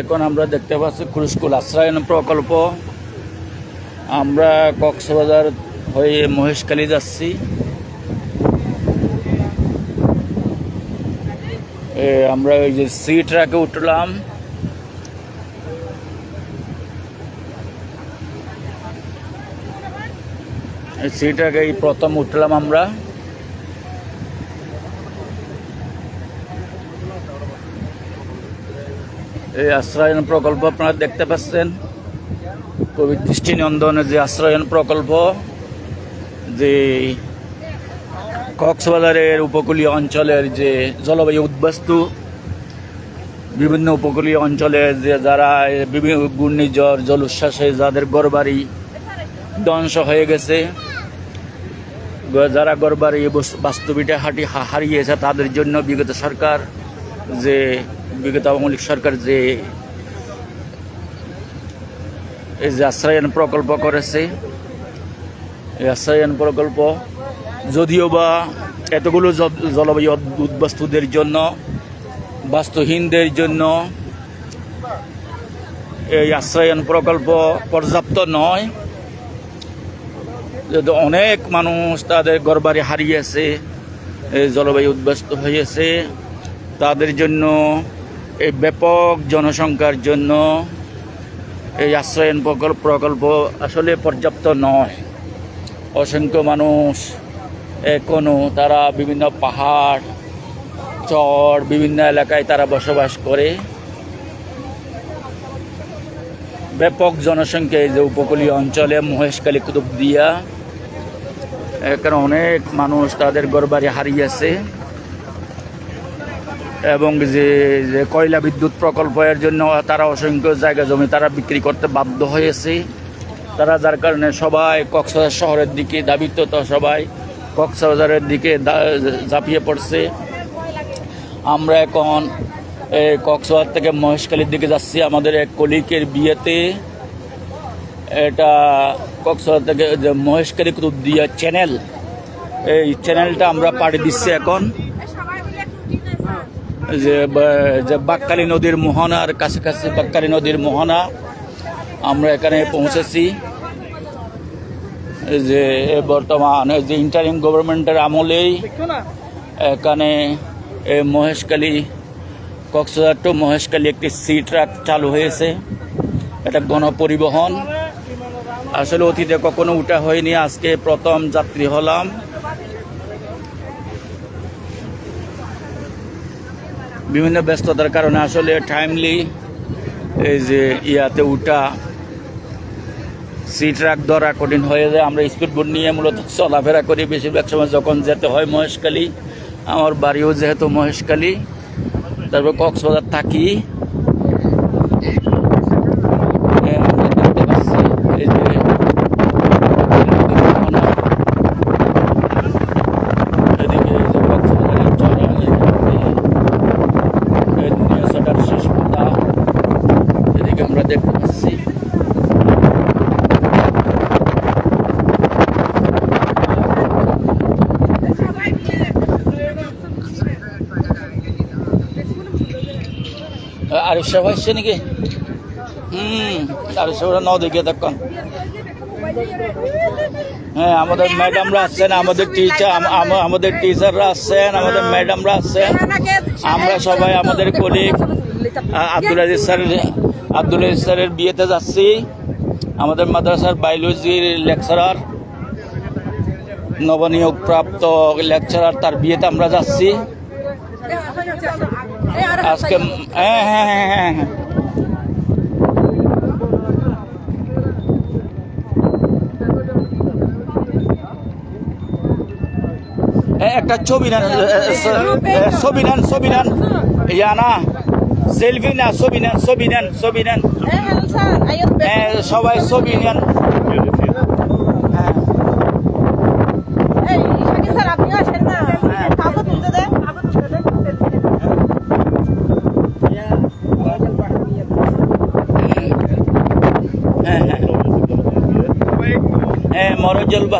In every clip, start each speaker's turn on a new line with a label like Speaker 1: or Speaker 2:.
Speaker 1: এখন আমরা দেখতে পাচ্ছি কুরুস্কুল আশ্রয়ন প্রকল্প। আমরা কক্সবাজার হয়ে মহেশখালী যাচ্ছি। আমরা ওই যে সি ট্রাকে উঠলাম। এই সি ট্রাকে এই প্রথম উঠলাম আমরা। এই আশ্রয়ন প্রকল্প আপনারা দেখতে পাচ্ছেন। কবি দৃষ্টিনন্দনের যে আশ্রয়ন প্রকল্প, যে কক্সবাজারের উপকূলীয় অঞ্চলের যে জলবায়ু উদ্বাস্তু, বিভিন্ন উপকূলীয় অঞ্চলে যে যারা বিভিন্ন ঘূর্ণিঝড় জল উচ্ছ্বাসে যাদের গড়বাড়ি ধ্বংস হয়ে গেছে যারা গড়বাড়ি বস- বাস্তবিটা হাঁটি হারিয়েছে, তাদের জন্য বিগত সরকার যে বিগত আওয়ামী লীগ সরকার যে এই যে আশ্রয়ন প্রকল্প করেছে, এই আশ্রয়ন প্রকল্প যদিও বা এতগুলো জলবায়ু উদ- উদ্বাস্তুদের জন্য, বাস্তুহীনদের জন্য এই আশ্রয়ন প্রকল্প পর্যাপ্ত নয়। অনেক মানুষ তাদের ঘরবাড়ি হারিয়েছে জলবায়ু উদ্বাস্ত হয়েছে। তাদের জন্য, এই ব্যাপক জনসংখ্যার জন্য এই আশ্রয়ন প্রকল্প প্রকল্প আসলে পর্যাপ্ত নয়। অসংখ্য মানুষ এখনও তারা বিভিন্ন পাহাড়, চর, বিভিন্ন এলাকায় তারা বসবাস করে। ব্যাপক জনসংখ্যা এই যে উপকূলীয় অঞ্চলে মহেশখালী, কুতুবদিয়া এখানে অনেক মানুষ তাদের ঘরবাড়ি হারিয়েছে এবং যে যে কয়লা বিদ্যুৎ প্রকল্পের জন্য তারা অসংখ্য জায়গা জমি তারা বিক্রি করতে বাধ্য হয়েছে। তারা যার কারণে সবাই কক্সবাজার শহরের দিকে দাবিত তো সবাই কক্সবাজারের দিকে ঝাঁপিয়ে পড়ছে। আমরা এখন এই কক্সবাজার থেকে মহেশখালীর দিকে যাচ্ছি। আমাদের এক কলিকের বিয়েতে। এটা কক্সবাজার থেকে যে মহেশখালী কুতুবদিয়া চ্যানেল এই চ্যানেলটা আমরা পাড়ি দিচ্ছি এখন। যে যে বাক্কালী নদীর মোহনার কাছাকাছি বাক্কালী নদীর মোহনা, আমরা এখানে পৌঁছেছি। যে বর্তমান যে ইন্টারিম গভর্নমেন্টের আমলেই এখানে এই মহেশখালী কক্সবাজার টু মহেশখালী একটি সি ট্রাক চালু হয়েছে। এটা গণপরিবহন। আসলে অতীতে কখনো উঠা হয়নি, আজকে প্রথম যাত্রী হলাম। বিভিন্ন ব্যস্ততার কারণে আসলে টাইমলি এই যে ইয়াতে উঠা সি ট্রাক ধরা কঠিন হয়ে যায়। আমরা স্পিড বোট নিয়ে মূলত চলাফেরা করি, বেশিরভাগ সময় যখন যেতে হয় মহেশখালী। আমার বাড়িও যেহেতু মহেশখালী, তারপর কক্সবাজার থাকি এ, আমরা দেখতে পাচ্ছি এই যে এদিকে এই যে কক্সবাজারের চড়া এই দুনিয়াটার শেষ পাতা এদিকে আমরা দেখতে পাচ্ছি সাহেব আসছে নাকি? হুম আরিফ সাহেব ন দেখে হ্যাঁ আমাদের ম্যাডামরা আসছেন, আমাদের টিচার আমাদের টিচাররা আসছেন, আমাদের ম্যাডামরা আসছেন। আমরা সবাই আমাদের কলিগ আব্দুল আজিজ স্যারের, আব্দুল আজিজ স্যারের বিয়েতে যাচ্ছি। আমাদের মাদ্রাসার বায়োলজির লেকচারার নবনিয়োগ প্রাপ্ত লেকচারার তার বিয়েতে আমরা যাচ্ছি। আজকে হ্যাঁ হ্যাঁ হ্যাঁ হ্যাঁ হ্যাঁ। একটা ছবি নেন ছবি নেন ছবি নেন। ইয়া না সেলফি না ছবি নেন ছবি নেন ছবি নেন। সবাই ছবি নেন। jalbah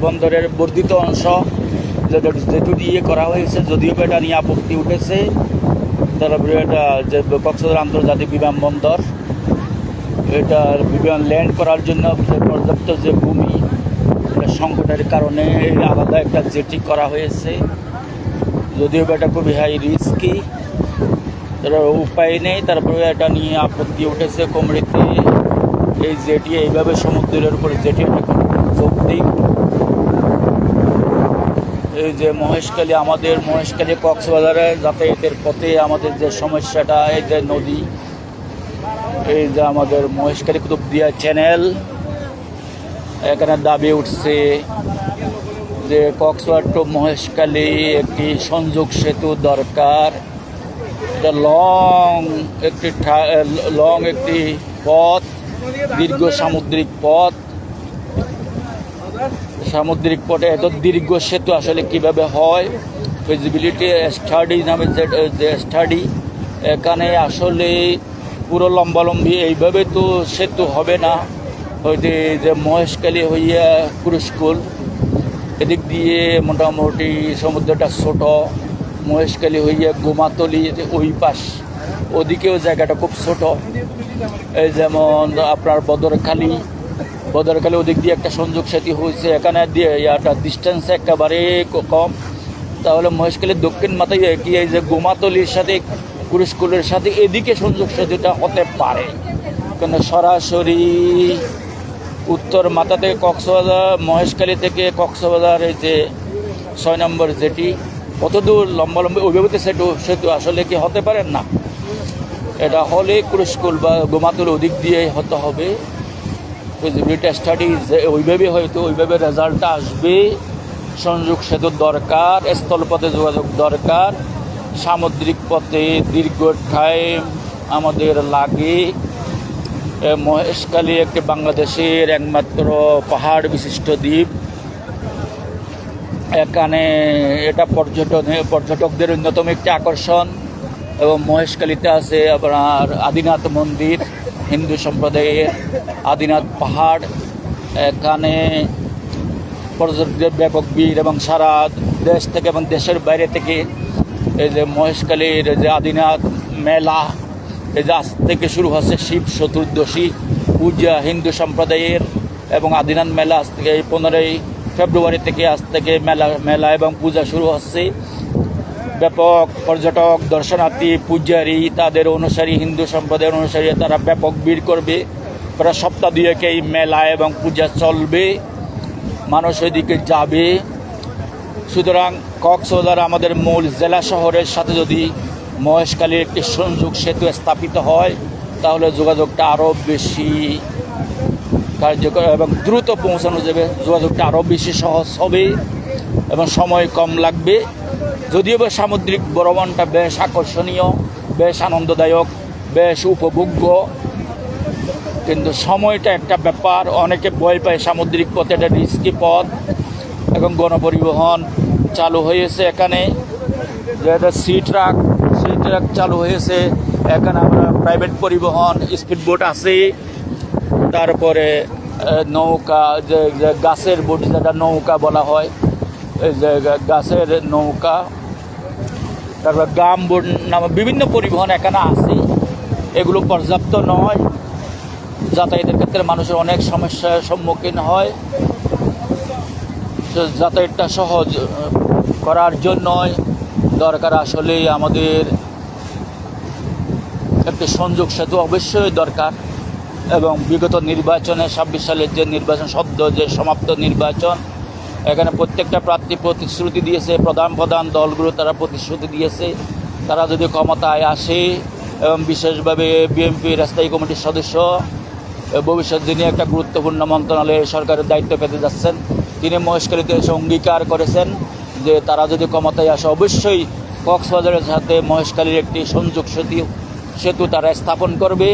Speaker 1: বিমানবন্দরের বর্ধিত অংশ যেটা দিয়ে করা হয়েছে, যদিও এটা নিয়ে আপত্তি উঠেছে তারপরে এটা যে কক্সবাজার আন্তর্জাতিক বিমানবন্দর এটা বিমান ল্যান্ড করার জন্য পর্যাপ্ত যে ভূমি সংকটের কারণে আলাদা একটা জেটি করা হয়েছে। যদিও এটা খুবই হাই রিস্কি তার উপায় নেই, তারপরে এটা নিয়ে আপত্তি উঠেছে কোমরিতে এই জেটি এইভাবে সমুদ্রের উপরে জেটি এটা যৌক্তিক এই যে মহেশখালী, আমাদের মহেশখালী কক্সবাজারে যাতায়াতের পথে আমাদের যে সমস্যাটা, এই যে নদী, এই যে আমাদের মহেশখালী কুতুবদিয়া চ্যানেল এখানে দাবি উঠছে যে কক্সবাজার টু মহেশখালী একটি সংযোগ সেতু দরকার। এটা লং একটি লং একটি পথ, দীর্ঘ সামুদ্রিক পথ। সামুদ্রিক পথে এত দীর্ঘ সেতু আসলে কীভাবে হয়? ফিজিবিলিটি স্টাডি নামে যে স্টাডি এখানে আসলে পুরো লম্বালম্বি এইভাবে তো সেতু হবে না। হয়তো যে মহেশখালী হইয়া কুরুস্কুল এদিক দিয়ে মোটামুটি সমুদ্রটা ছোট, মহেশখালী হইয়া গোমাতলি ওই পাশ, ওদিকেও জায়গাটা খুব ছোট। এই যেমন আপনার বদরখালী বদরখালী ওদিক দিয়ে একটা সংযোগ সেতু হয়েছে। এখানে দিয়ে ইয়াটা ডিস্টেন্স একেবারে কম। তাহলে মহেশখালীর দক্ষিণ মাথায় কি এই যে গোমাতলির সাথে কুরুস্কুলের সাথে এদিকে সংযোগ সেতুটা হতে পারে। কেন সরাসরি উত্তর মাথা থেকে কক্সবাজার, মহেশখালী থেকে কক্সবাজার এই যে ছয় নম্বর যেটি, কত দূর লম্বা লম্বা অভিভূত সেতু সেতু আসলে কি হতে পারেন না। এটা হলে কুরস্কুল বা গোমাতুল ওদিক দিয়ে হতে হবে। ফিজিবিলিটি স্টাডি ওইভাবে হয়তো ওইভাবে রেজাল্টটা আসবে, সংযোগ সেতুর দরকার, স্থলপথে যোগাযোগ দরকার, সামুদ্রিক পথে দীর্ঘ টাইম আমাদের লাগে। মহেশখালী একটি বাংলাদেশের একমাত্র পাহাড় বিশিষ্ট দ্বীপ। এখানে এটা পর্যটন, পর্যটকদের অন্যতম একটি আকর্ষণ। এবং মহেশখালীতে আছে আপনার আদিনাথ মন্দির। হিন্দু সম্প্রদায়ের আদিনাথ পাহাড়, এখানে পর্যটকদের ব্যাপক ভিড় এবং সারা দেশ থেকে এবং দেশের বাইরে থেকে এই যে মহেশখালীর যে আদিনাথ মেলা, এই যে আজ থেকে শুরু হচ্ছে শিব চতুর্দশী পূজা হিন্দু সম্প্রদায়ের এবং আদিনাথ মেলা আজ থেকে এই পনেরোই ফেব্রুয়ারি থেকে আজ থেকে মেলা মেলা এবং পূজা শুরু হচ্ছে। ব্যাপক পর্যটক, দর্শনার্থী, পূজারী, তাদের অনুসারী, হিন্দু সম্প্রদায়ের অনুসারী, তারা ব্যাপক ভিড় করবে। প্রায় সপ্তাহ দুয়েক এই মেলা এবং পূজা চলবে। মানুষ ওইদিকে যাবে। সুতরাং কক্সবাজার আমাদের মূল জেলা শহরের সাথে যদি মহেশখালীর একটি সংযোগ সেতু স্থাপিত হয়, তাহলে যোগাযোগটা আরও বেশি কার্যকর এবং দ্রুত পৌঁছানো যাবে। যোগাযোগটা আরও বেশি সহজ হবে এবং সময় কম লাগবে। যদিও বা সামুদ্রিক ভ্রমণটা বেশ আকর্ষণীয়, বেশ আনন্দদায়ক, বেশ উপভোগ্য। কিন্তু সময়টা একটা ব্যাপার, অনেকে ভয় পায় সামুদ্রিক পথে এটা রিস্কি পথ এবং গণপরিবহন চালু হয়েছে এখানে। যেটা সি ট্রাক সি ট্রাক চালু হয়েছে, এখানে আমরা প্রাইভেট পরিবহন স্পিড বোট আছে। তারপরে নৌকা, যে গাছের বোট যেটা নৌকা বলা হয় যে গাছের নৌকা। তারপর গাম বোট নামে বিভিন্ন পরিবহন এখানে আছে। এগুলো পর্যাপ্ত নয়। যাতায়াতের ক্ষেত্রে মানুষের অনেক সমস্যার সম্মুখীন হয়। যাতায়াতটা সহজ করার জন্যই দরকার আসলে আমাদের একটি সংযোগ সেতু অবশ্যই দরকার। এবং বিগত নির্বাচনে ছাব্বিশ সালের যে নির্বাচন শব্দ যে সমাপ্ত নির্বাচন এখানে প্রত্যেকটা প্রার্থী প্রতিশ্রুতি দিয়েছে, প্রধান প্রধান দলগুলো তারা প্রতিশ্রুতি দিয়েছে। তারা যদি ক্ষমতায় আসে এবং বিশেষভাবে বিএনপির স্থায়ী কমিটির সদস্য, ভবিষ্যৎ যিনি একটা গুরুত্বপূর্ণ মন্ত্রণালয়ে সরকারের দায়িত্ব পেতে যাচ্ছেন, তিনি মহেশখালীতে এসে অঙ্গীকার করেছেন যে তারা যদি ক্ষমতায় আসে, অবশ্যই কক্সবাজারের সাথে মহেশখালীর একটি সংযোগ সেতু সেতু তারা স্থাপন করবে।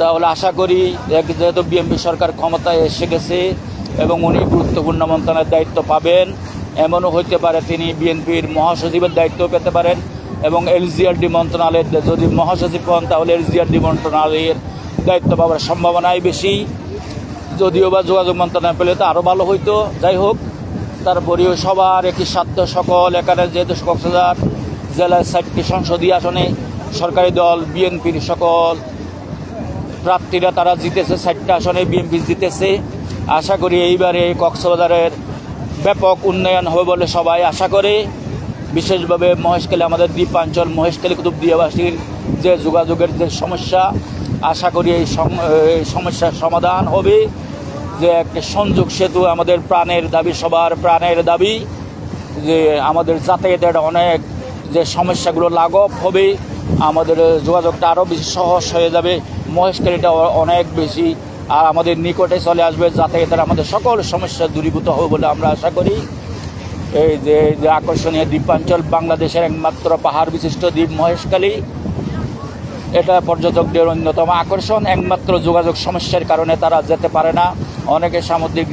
Speaker 1: তাহলে আশা করি, যেহেতু বিএনপি সরকার ক্ষমতায় এসে গেছে এবং উনি গুরুত্বপূর্ণ মন্ত্রণালয়ের দায়িত্ব পাবেন। এমনও হইতে পারে তিনি বিএনপির মহাসচিবের দায়িত্ব পেতে পারেন এবং এলজিআরডি মন্ত্রণালয়ের যদি মহাসচিব হন, তাহলে এলজিআরডি মন্ত্রণালয়ের দায়িত্ব পাওয়ার সম্ভাবনাই বেশি। যদিও বা যোগাযোগ মন্ত্রণালয় পেলে তো আরও ভালো হইতো। যাই হোক, তারপরেও সবার একটি স্বার্থ সকল। এখানে যেহেতু কক্সবাজার জেলার ষাটটি সংসদীয় আসনে সরকারি দল, বিএনপির সকল প্রার্থীরা তারা জিতেছে ষাটটা আসনে বিএনপি জিতেছে। আশা করি এইবারে কক্সবাজারের ব্যাপক উন্নয়ন হবে বলে সবাই আশা করে। বিশেষভাবে মহেশখালী, আমাদের দ্বীপাঞ্চল, মহেশখালী কুতুবদিয়াবাসীর যে যোগাযোগের যে সমস্যা, আশা করি এই সম- এই সমস্যার সমাধান হবে। যে একটা সংযোগ সেতু আমাদের প্রাণের দাবি, সবার প্রাণের দাবি। যে আমাদের যাতায়াতের অনেক যে সমস্যাগুলো লাঘব হবে, আমাদের যোগাযোগটা আরও বেশি সহজ হয়ে যাবে। মহেশকারীটা অনেক বেশি আর আমাদের নিকটে চলে আসবে যাতে তারা আমাদের সকল সমস্যা দূরীভূত হবে বলে আমরা আশা করি। এই যে যে আকর্ষণীয় দ্বীপাঞ্চল বাংলাদেশের একমাত্র পাহাড় বিশিষ্ট দ্বীপ মহেশখালী, এটা পর্যটকদের অন্যতম আকর্ষণ। একমাত্র যোগাযোগ সমস্যার কারণে তারা যেতে পারে না। অনেকে সামুদ্রিক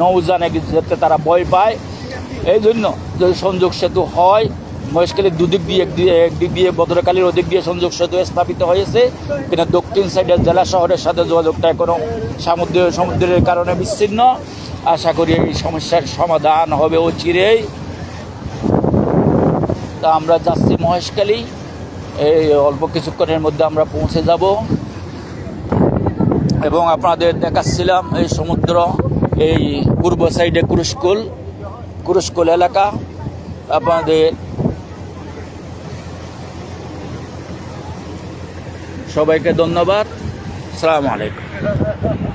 Speaker 1: নৌযানে যেতে তারা ভয় পায়। এই জন্য যদি সংযোগ সেতু হয় মহেশখালীর দুদিক দিয়ে একদিক দিয়ে বদরকালীর ওদিক দিয়ে সংযোগ সেতু স্থাপিত হয়েছে। কিন্তু দক্ষিণ সাইডের জেলা শহরের সাথে যোগাযোগটা এখনও সমুদ্র সমুদ্রের কারণে বিচ্ছিন্ন। আশা করি এই সমস্যার সমাধান হবে ও চিরেই। তা আমরা যাচ্ছি মহেশখালী। এই অল্প কিছুক্ষণের মধ্যে আমরা পৌঁছে যাব। এবং আপনাদের দেখাচ্ছিলাম এই সমুদ্র, এই পূর্ব সাইডে কুরুস্কুল কুরুস্কুল এলাকা। আপনাদের সবাইকে ধন্যবাদ। সালাম আলাইকুম।